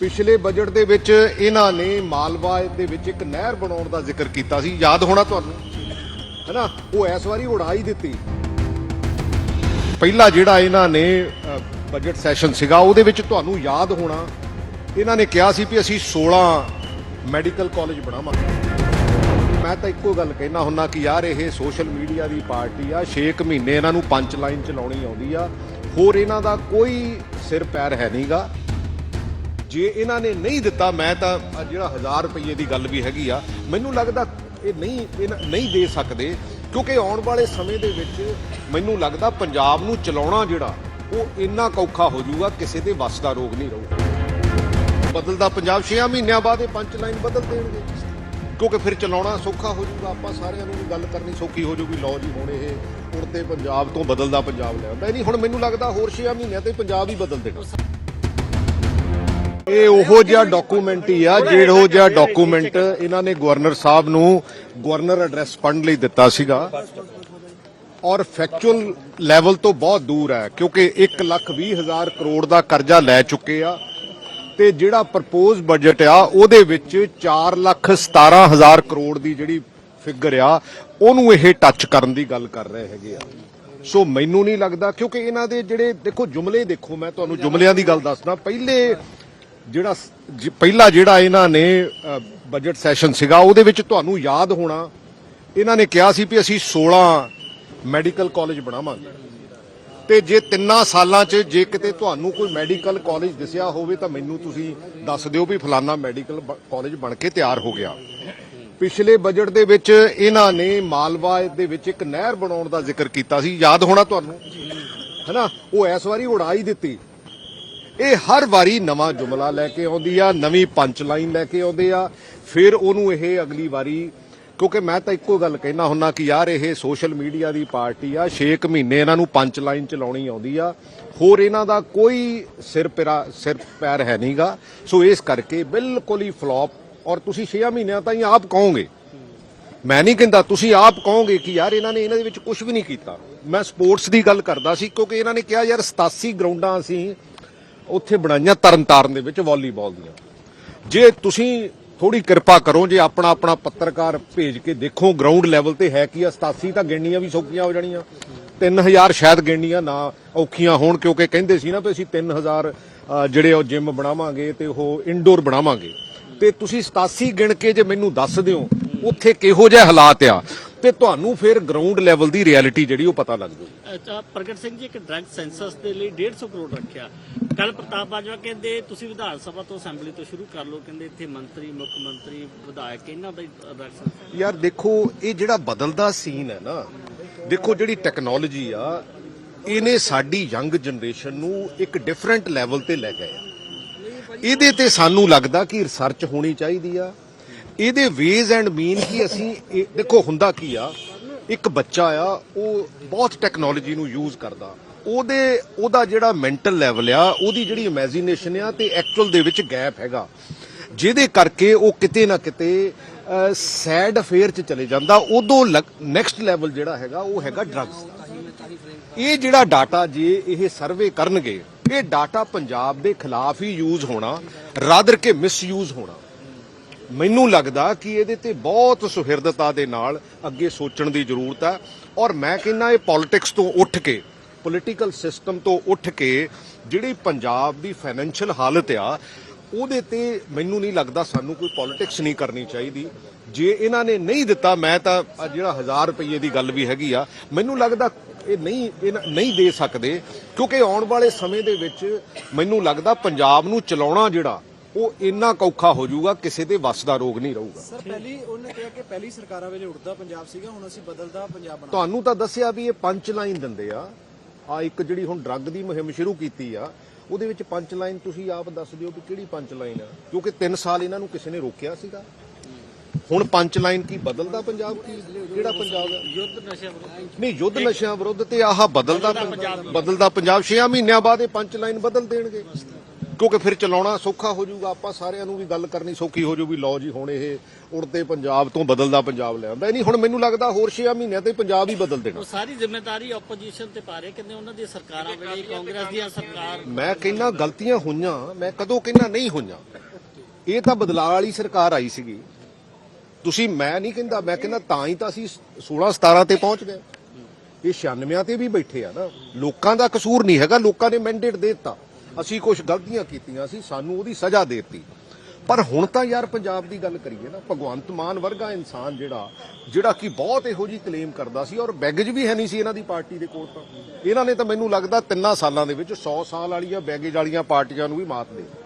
ਪਿਛਲੇ ਬਜਟ ਦੇ ਵਿੱਚ ਇਹਨਾਂ ਨੇ ਮਾਲਵਾ ਦੇ ਵਿੱਚ ਇੱਕ ਨਹਿਰ ਬਣਾਉਣ ਦਾ ਜ਼ਿਕਰ ਕੀਤਾ ਸੀ। ਯਾਦ ਹੋਣਾ ਤੁਹਾਨੂੰ? ਹੈਨਾ? ਉਹ ਇਸ ਵਾਰੀ ਉਡਾ ਹੀ ਦਿੱਤੀ। ਪਹਿਲਾ ਜਿਹੜਾ ਇਹਨਾਂ ਨੇ ਬਜਟ ਸੈਸ਼ਨ ਸੀਗਾ, ਉਹਦੇ ਵਿੱਚ ਤੁਹਾਨੂੰ ਯਾਦ ਹੋਣਾ। ਇਹਨਾਂ ਨੇ ਕਿਹਾ ਸੀ ਵੀ ਅਸੀਂ 16 ਮੈਡੀਕਲ ਕਾਲਜ ਬਣਾਵਾਂਗੇ। ਮੈਂ ਤਾਂ ਇੱਕੋ ਗੱਲ ਕਹਿਣਾ ਹੁੰਨਾ ਕਿ ਯਾਰ ਇਹ ਸੋਸ਼ਲ ਮੀਡੀਆ ਦੀ ਪਾਰਟੀ ਆ 6 ਮਹੀਨੇ ਇਹਨਾਂ ਨੂੰ ਪੰਚ ਲਾਈਨ ਚਲਾਉਣੀ ਆਉਂਦੀ ਆ। ਹੋਰ ਇਹਨਾਂ ਦਾ ਕੋਈ ਸਿਰ ਪੈਰ ਹੈ ਨਹੀਂਗਾ ਜੇ ਇਹਨਾਂ ਨੇ ਨਹੀਂ ਦਿੱਤਾ, ਮੈਂ ਤਾਂ ਆਹ ਜਿਹੜਾ 1000 ਰੁਪਏ ਦੀ ਗੱਲ ਵੀ ਹੈਗੀ ਆ, ਮੈਨੂੰ ਲੱਗਦਾ ਇਹ ਨਹੀਂ ਇਹ ਨਹੀਂ ਦੇ ਸਕਦੇ, ਕਿਉਂਕਿ ਆਉਣ ਵਾਲੇ ਸਮੇਂ ਦੇ ਵਿੱਚ ਮੈਨੂੰ ਲੱਗਦਾ ਪੰਜਾਬ ਨੂੰ ਚਲਾਉਣਾ ਜਿਹੜਾ, ਉਹ ਇੰਨਾ ਕੌਖਾ ਹੋ ਜਾਊਗਾ, ਕਿਸੇ ਦੇ ਵੱਸ ਦਾ ਰੋਗ ਨਹੀਂ ਰਹੂਗਾ। ਬਦਲਦਾ ਪੰਜਾਬ 6 ਮਹੀਨਿਆਂ ਬਾਅਦ ਇਹ ਪੰਚ ਲਾਈਨ ਬਦਲ ਦੇਣਗੇ। ਕਿਉਂਕਿ ਫਿਰ ਚਲਾਉਣਾ ਸੌਖਾ ਹੋ ਜਾਊਗਾ, ਆਪਾਂ ਸਾਰਿਆਂ ਨੂੰ ਵੀ ਗੱਲ ਕਰਨੀ ਸੌਖੀ ਹੋ ਜਾਊਗੀ, ਲਓ ਜੀ ਹੁਣ ਇਹ ਉੜਤੇ ਪੰਜਾਬ ਤੋਂ ਬਦਲਦਾ ਪੰਜਾਬ ਲਿਆਉਂਦਾ ਨਹੀਂ, ਹੁਣ ਮੈਨੂੰ ਲੱਗਦਾ ਹੋਰ 6 ਮਹੀਨਿਆਂ ਤੇ ਪੰਜਾਬ ਹੀ ਬਦਲ ਦੇਣਾ। ਇਹ ਉਹੋ ਜਿਹਾ ਡਾਕੂਮੈਂਟ ਹੀ ਆ ਜਿਹੋ ਜਿਹਾ ਡਾਕੂਮੈਂਟ ਇਹਨਾਂ ਨੇ ਗਵਰਨਰ ਸਾਹਿਬ ਨੂੰ ਗਵਰਨਰ ਐਡਰੈਸ ਪੜ੍ਹਨ ਲਈ ਦਿੱਤਾ ਸੀਗਾ। ਔਰ ਫੈਕਚੁਅਲ ਲੈਵਲ ਤੋਂ ਬਹੁਤ ਦੂਰ ਹੈ, ਕਿਉਂਕਿ 1 ਲੱਖ 20 ਹਜ਼ਾਰ ਕਰੋੜ ਦਾ ਕਰਜ਼ਾ ਲੈ ਚੁੱਕੇ ਆ। ਤੇ ਜਿਹੜਾ ਪ੍ਰਪੋਜ਼ ਬਜਟ ਆ, ਉਹਦੇ ਵਿੱਚ 4 ਲੱਖ 17 ਹਜ਼ਾਰ ਕਰੋੜ ਦੀ ਜਿਹੜੀ ਫਿਗਰ ਆ, ਉਹਨੂੰ ਇਹ ਟੱਚ ਕਰਨ ਦੀ ਗੱਲ ਕਰ ਰਹੇ ਹੈਗੇ ਆ। ਸੋ ਮੈਨੂੰ ਨਹੀਂ ਲੱਗਦਾ, ਕਿਉਂਕਿ ਇਹਨਾਂ ਦੇ ਜਿਹੜੇ, ਦੇਖੋ, ਜੁਮਲੇ ਦੇਖੋ, ਮੈਂ ਤੁਹਾਨੂੰ ਜੁਮਲਿਆਂ ਦੀ ਗੱਲ ਦੱਸਦਾ। ਪਹਿਲੇ ਜਿਹੜਾ ਸ- ਜ- ਪਹਿਲਾ ਜਿਹੜਾ ਇਹਨਾਂ ਨੇ ਬਜਟ ਸੈਸ਼ਨ ਸੀਗਾ, ਉਹਦੇ ਵਿੱਚ ਤੁਹਾਨੂੰ ਯਾਦ ਹੋਣਾ, ਇਹਨਾਂ ਨੇ ਕਿਹਾ ਸੀ ਵੀ ਅਸੀਂ 16 ਮੈਡੀਕਲ ਕਾਲਜ ਬਣਾਵਾਂਗੇ। ਤੇ ਜੇ ਤਿੰਨਾਂ ਸਾਲਾਂ 'ਚ ਜੇ ਕਿਤੇ ਤੁਹਾਨੂੰ ਕੋਈ ਮੈਡੀਕਲ ਕਾਲਜ ਦਿਸਿਆ ਹੋਵੇ, ਤਾਂ ਮੈਨੂੰ ਤੁਸੀਂ ਦੱਸ ਦਿਓ ਵੀ ਫਲਾਨਾ ਮੈਡੀਕਲ ਕਾਲਜ ਬਣ ਕੇ ਤਿਆਰ ਹੋ ਗਿਆ। ਪਿਛਲੇ ਬਜਟ ਦੇ ਵਿੱਚ ਇਹਨਾਂ ਨੇ ਮਾਲਵਾ ਦੇ ਵਿੱਚ ਇੱਕ ਨਹਿਰ ਬਣਾਉਣ ਦਾ ਜ਼ਿਕਰ ਕੀਤਾ ਸੀ। ਯਾਦ ਹੋਣਾ ਤੁਹਾਨੂੰ? ਹੈਨਾ? ਉਹ ਇਸ ਵਾਰੀ ਉਡਾ ਹੀ ਦਿੱਤੀ। ਇਹ ਹਰ ਵਾਰੀ ਨਵਾਂ ਜੁਮਲਾ ਲੈ ਕੇ ਆਉਂਦੀ ਆ, ਨਵੀਂ ਪੰਚ ਲਾਈਨ ਲੈ ਕੇ ਆਉਂਦੇ ਆ। ਫਿਰ ਉਹਨੂੰ ਇਹ ਅਗਲੀ ਵਾਰੀ, ਕਿਉਂਕਿ ਮੈਂ ਤਾਂ ਇੱਕੋ ਗੱਲ ਕਹਿਣਾ ਹੁੰਨਾ ਕਿ ਯਾਰ ਇਹ ਸੋਸ਼ਲ ਮੀਡੀਆ ਦੀ ਪਾਰਟੀ ਆ 6 ਮਹੀਨੇ ਇਹਨਾਂ ਨੂੰ ਪੰਚ ਲਾਈਨ ਚਲਾਉਣੀ ਆਉਂਦੀ ਆ। ਹੋਰ ਇਹਨਾਂ ਦਾ ਕੋਈ ਸਿਰ ਪੈਰਾ, ਸਿਰ ਪੈਰ ਹੈ ਨਹੀਂਗਾ ਸੋ ਇਸ ਕਰਕੇ ਬਿਲਕੁਲ ਹੀ ਫਲॉप ਔਰ ਤੁਸੀਂ 6 ਮਹੀਨਿਆਂ ਤਾਈਂ ਆਪ ਕਹੋਗੇ। ਮੈਂ ਨਹੀਂ ਕਹਿੰਦਾ, ਤੁਸੀਂ ਆਪ ਕਹੋਗੇ ਕਿ ਯਾਰ ਇਹਨਾਂ ਨੇ ਇਹਨਾਂ ਦੇ ਵਿੱਚ ਕੁਝ ਵੀ ਨਹੀਂ ਕੀਤਾ। ਮੈਂ ਸਪੋਰਟਸ ਦੀ ਗੱਲ ਕਰਦਾ ਸੀ, ਕਿਉਂਕਿ ਇਹਨਾਂ ਨੇ ਕਿਹਾ, ਯਾਰ 87 ਗਰਾਊਂਡਾਂ ਅਸੀਂ ਉੱਥੇ ਬਣਾਈਆਂ ਤਰਨਤਾਰਨ ਦੇ ਵਿੱਚ ਵਾਲੀਬਾਲ ਦੀਆਂ। ਜੇ ਤੁਸੀਂ ਥੋੜੀ ਕਿਰਪਾ ਕਰੋ, ਜੇ ਆਪਣਾ ਆਪਣਾ ਪੱਤਰਕਾਰ ਭੇਜ ਕੇ ਦੇਖੋ ਗਰਾਊਂਡ ਲੈਵਲ ਤੇ ਹੈ ਕੀ ਆ 87 ਤਾਂ ਗਿਣਨੀਆਂ ਵੀ ਸੌਖੀਆਂ ਹੋ ਜਾਣੀਆਂ। 3000 ਸ਼ਾਇਦ ਗਿਣਨੀਆਂ ਨਾ ਔਖੀਆਂ ਹੋਣ, ਕਿਉਂਕਿ ਕਹਿੰਦੇ ਸੀ ਨਾ ਵੀ ਅਸੀਂ 3000 ਜਿਹੜੇ ਉਹ ਜਿਮ ਬਣਾਵਾਂਗੇ ਤੇ ਉਹ ਇਨਡੋਰ ਬਣਾਵਾਂਗੇ। ਤੇ ਤੁਸੀਂ 87 ਗਿਣ ਕੇ ਜੇ ਮੈਨੂੰ ਦੱਸ ਦਿਓ, ਉੱਥੇ ਕਿਹੋ ਜਿਹੇ ਹਾਲਾਤ ਆ? ਤੇ ਤੁਹਾਨੂੰ ਫਿਰ ਗਰਾਊਂਡ ਲੈਵਲ ਦੀ ਰਿਐਲਿਟੀ ਜਿਹੜੀ ਉਹ ਪਤਾ ਲੱਗ ਜੂ ਪ੍ਰਗਟ ਸਿੰਘ ਜੀ, ਇੱਕ ਡਰੱਗ ਸੈਂਸਸ ਦੇ ਲਈ 150 ਕਰੋੜ ਰੱਖਿਆ। ਕੱਲ ਪ੍ਰਤਾਪ ਬਾਜਵਾ ਕਹਿੰਦੇ, ਤੁਸੀਂ ਵਿਧਾਨ ਸਭਾ ਤੋਂ ਅਸੈਂਬਲੀ ਤੋਂ ਸ਼ੁਰੂ ਕਰ ਲਓ। ਕਹਿੰਦੇ, ਇੱਥੇ ਮੰਤਰੀ, ਮੁੱਖ ਮੰਤਰੀ, ਵਿਧਾਇਕ ਇਹਨਾਂ ਦਾ ਡਰੱਗ ਯਾਰ ਦੇਖੋ, ਇਹ ਜਿਹੜਾ ਬਦਲਦਾ ਸੀਨ ਹੈ ਨਾ, ਦੇਖੋ ਜਿਹੜੀ ਟੈਕਨੋਲੋਜੀ ਆ, ਇਹਨੇ ਸਾਡੀ ਯੰਗ ਜਨਰੇਸ਼ਨ ਨੂੰ ਇੱਕ ਡਿਫਰੈਂਟ ਲੈਵਲ ਤੇ ਲੈ ਗਏ ਆ। ਇਹਦੇ ਤੇ ਸਾਨੂੰ ਲੱਗਦਾ ਕਿ ਰਿਸਰਚ ਹੋਣੀ ਚਾਹੀਦੀ ਆ। ਇਹਦੇ ਵੇਜ਼ ਐਂਡ ਮੀਨ ਕਿ ਅਸੀਂ ਇਹ- ਦੇਖੋ ਹੁੰਦਾ ਕੀ ਆ, ਇੱਕ ਬੱਚਾ ਆ, ਉਹ ਬਹੁਤ ਟੈਕਨੋਲੋਜੀ ਨੂੰ ਯੂਜ਼ ਕਰਦਾ। ਉਹਦੇ, ਉਹਦਾ ਜਿਹੜਾ ਮੈਂਟਲ ਲੈਵਲ ਆ, ਉਹਦੀ ਜਿਹੜੀ ਇਮੇਜਿਨੇਸ਼ਨ ਆ ਤੇ ਐਕਚੁਅਲ ਦੇ ਵਿੱਚ ਗੈਪ ਹੈਗਾ। ਜਿਹਦੇ ਕਰਕੇ ਉਹ ਕਿਤੇ ਨਾ ਕਿਤੇ ਸੈਡ ਅਫੇਅਰ 'ਚ ਚਲੇ ਜਾਂਦਾ। ਉਦੋਂ ਨੈਕਸਟ ਲੈਵਲ ਜਿਹੜਾ ਹੈਗਾ, ਉਹ ਹੈਗਾ ਡਰੱਗਸ ਇਹ ਜਿਹੜਾ ਡਾਟਾ ਜੇ ਇਹ ਸਰਵੇ ਕਰਨਗੇ, ਇਹ ਡਾਟਾ ਪੰਜਾਬ ਦੇ ਖਿਲਾਫ ਹੀ ਯੂਜ਼ ਹੋਣਾ ਰਾਦਰ ਕੇ ਮਿਸਯੂਜ਼ ਹੋਣਾ। ਮੈਨੂੰ ਲੱਗਦਾ ਕਿ ਇਹਦੇ ਤੇ ਬਹੁਤ ਸੁਹਿਰਦਤਾ ਦੇ ਨਾਲ ਅੱਗੇ ਸੋਚਣ ਦੀ ਜ਼ਰੂਰਤ ਹੈ ਔਰ ਮੈਂ ਕਹਿੰਦਾ ਇਹ ਪੋਲਿਟਿਕਸ ਤੋਂ ਉੱਠ ਕੇ ਪੋਲਿਟੀਕਲ ਸਿਸਟਮ ਤੋਂ ਉੱਠ ਕੇ ਜਿਹੜੀ ਪੰਜਾਬ ਦੀ ਫਾਈਨੈਂਸ਼ੀਅਲ ਹਾਲਤ ਆ ਉਹਦੇ ਤੇ ਮੈਨੂੰ ਨਹੀਂ ਲੱਗਦਾ ਸਾਨੂੰ ਕੋਈ ਪੋਲਿਟਿਕਸ ਨਹੀਂ ਕਰਨੀ ਚਾਹੀਦੀ। ਜੇ ਇਹਨਾਂ ਨੇ ਨਹੀਂ ਦਿੱਤਾ ਮੈਂ ਤਾਂ ਜਿਹੜਾ 1000 ਰੁਪਏ ਦੀ ਗੱਲ ਵੀ ਹੈਗੀ ਆ ਮੈਨੂੰ ਲੱਗਦਾ ਇਹ ਨਹੀਂ ਇਹ ਨਹੀਂ ਦੇ ਸਕਦੇ ਕਿਉਂਕਿ ਆਉਣ ਵਾਲੇ ਸਮੇਂ ਦੇ ਵਿੱਚ ਮੈਨੂੰ ਲੱਗਦਾ ਪੰਜਾਬ ਨੂੰ ਚਲਾਉਣਾ ਜਿਹੜਾ ਉਹ ਇੰਨਾ ਕੌਖਾ ਹੋ ਜਾਊਗਾ ਕਿਸੇ ਦੇ ਵੱਸ ਦਾ ਰੋਗ ਨਹੀਂ ਰਹੂਗਾ। ਸਰ ਪਹਿਲੀ ਉਹਨੇ ਕਿਹਾ ਕਿ ਪਹਿਲੀ ਸਰਕਾਰਾਂ ਵੇਲੇ ਉੜਦਾ ਪੰਜਾਬ ਸੀਗਾ ਹੁਣ ਅਸੀਂ ਬਦਲਦਾ ਪੰਜਾਬ ਬਣਾ ਤੁਹਾਨੂੰ ਤਾਂ ਦੱਸਿਆ ਵੀ ਇਹ ਪੰਚ ਲਾਈਨ ਦਿੰਦੇ ਆ। ਆ ਇੱਕ ਜਿਹੜੀ ਹੁਣ ਡਰੱਗ ਦੀ ਮੁਹਿੰਮ ਸ਼ੁਰੂ ਕੀਤੀ ਆ ਉਹਦੇ ਵਿੱਚ ਪੰਚ ਲਾਈਨ ਤੁਸੀਂ ਆਪ ਦੱਸ ਦਿਓ ਵੀ ਕਿਹੜੀ ਪੰਚ ਲਾਈਨ ਆ? ਕਿਉਂਕਿ 3 ਸਾਲ ਇਹਨਾਂ ਨੂੰ ਕਿਸੇ ਨੇ ਰੋਕਿਆ ਸੀਗਾ। ਹੁਣ ਪੰਚ ਲਾਈਨ ਕੀ ਬਦਲਦਾ ਪੰਜਾਬ ਕੀ? ਕਿਹੜਾ ਪੰਜਾਬ ਯੁੱਧ ਨਸ਼ਾ ਵਿਰੁੱਧ। ਨਹੀਂ ਯੁੱਧ ਨਸ਼ਿਆਂ ਵਿਰੁੱਧ ਤੇ ਆਹ ਬਦਲਦਾ ਬਦਲਦਾ ਪੰਜਾਬ 6 ਮਹੀਨਿਆਂ ਬਾਅਦ ਇਹ ਪੰਚ ਲਾਈਨ ਬਦਲ ਦੇਣਗੇ। ਕਿਉਂਕਿ ਫਿਰ ਚਲਾਉਣਾ ਸੌਖਾ ਹੋ ਜਾਊਗਾ ਆਪਾਂ ਸਾਰਿਆਂ ਨੂੰ ਵੀ ਗੱਲ ਕਰਨੀ ਸੌਖੀ ਹੋ ਜਾਊ ਵੀ ਲਓ ਜੀ ਹੁਣ ਇਹ ਉੜਦੇ ਪੰਜਾਬ ਤੋਂ ਬਦਲਦਾ ਪੰਜਾਬ ਲੈ ਆਉਂਦਾ। ਨਹੀਂ ਹੁਣ ਮੈਨੂੰ ਲੱਗਦਾ ਹੋਰ 6 ਮਹੀਨਿਆਂ ਤੇ ਪੰਜਾਬ ਹੀ ਬਦਲ ਦੇਣਾ। ਉਹ ਸਾਰੀ ਜ਼ਿੰਮੇਵਾਰੀ ਆਪੋਜੀਸ਼ਨ ਤੇ ਪਾ ਰਹੇ ਕਹਿੰਦੇ ਉਹਨਾਂ ਦੀ ਸਰਕਾਰਾਂ ਵੇਲੇ ਕਾਂਗਰਸ ਦੀਆਂ ਸਰਕਾਰ। ਮੈਂ ਕਹਿੰਨਾ ਗਲਤੀਆਂ ਹੋਈਆਂ ਮੈਂ ਕਦੋਂ ਕਹਿੰਨਾ ਨਹੀਂ ਹੋਈਆਂ। ਇਹ ਤਾਂ ਬਦਲਾਅ ਵਾਲੀ ਸਰਕਾਰ ਆਈ ਸੀਗੀ। ਤੁਸੀਂ ਮੈਂ ਨਹੀਂ ਕਹਿੰਦਾ ਮੈਂ ਕਹਿੰਦਾ ਤਾਂ ਹੀ ਤਾਂ ਅਸੀਂ 16 17 ਤੇ ਪਹੁੰਚ ਗਏ। ਇਹ 96 ਤੇ ਵੀ ਬੈਠੇ ਆ ਨਾ। ਲੋਕਾਂ ਦਾ ਕਸੂਰ ਨਹੀਂ ਹੈਗਾ ਲੋਕਾਂ ਨੇ ਮੈਂਡੇਟ ਦੇ ਦਿੱਤਾ। ਅਸੀਂ ਕੁਝ ਗਲਤੀਆਂ ਕੀਤੀਆਂ ਸੀ, ਸਾਨੂੰ ਉਹਦੀ ਸਜ਼ਾ ਦੇ ਦਿੱਤੀ। ਪਰ ਹੁਣ ਤਾਂ ਯਾਰ ਪੰਜਾਬ ਦੀ ਗੱਲ ਕਰੀਏ ਨਾ, ਭਗਵੰਤ ਮਾਨ ਵਰਗਾ ਇਨਸਾਨ ਜਿਹੜਾ ਜਿਹੜਾ ਕਿ ਬਹੁਤ ਇਹੋ ਜੀ ਕਲੇਮ ਕਰਦਾ ਸੀ ਔਰ ਬੈਗੇਜ ਵੀ ਹੈ ਨਹੀਂ ਸੀ ਇਹਨਾਂ ਦੀ ਪਾਰਟੀ ਦੇ ਕੋਲ ਤਾਂ। ਇਹਨਾਂ ਨੇ ਤਾਂ ਮੈਨੂੰ ਲੱਗਦਾ ਤਿੰਨਾਂ ਸਾਲਾਂ ਦੇ ਵਿੱਚ 100 ਸਾਲ ਵਾਲੀਆਂ ਬੈਗੇਜ ਵਾਲੀਆਂ ਪਾਰਟੀਆਂ ਨੂੰ ਵੀ ਮਾਤ ਦੇ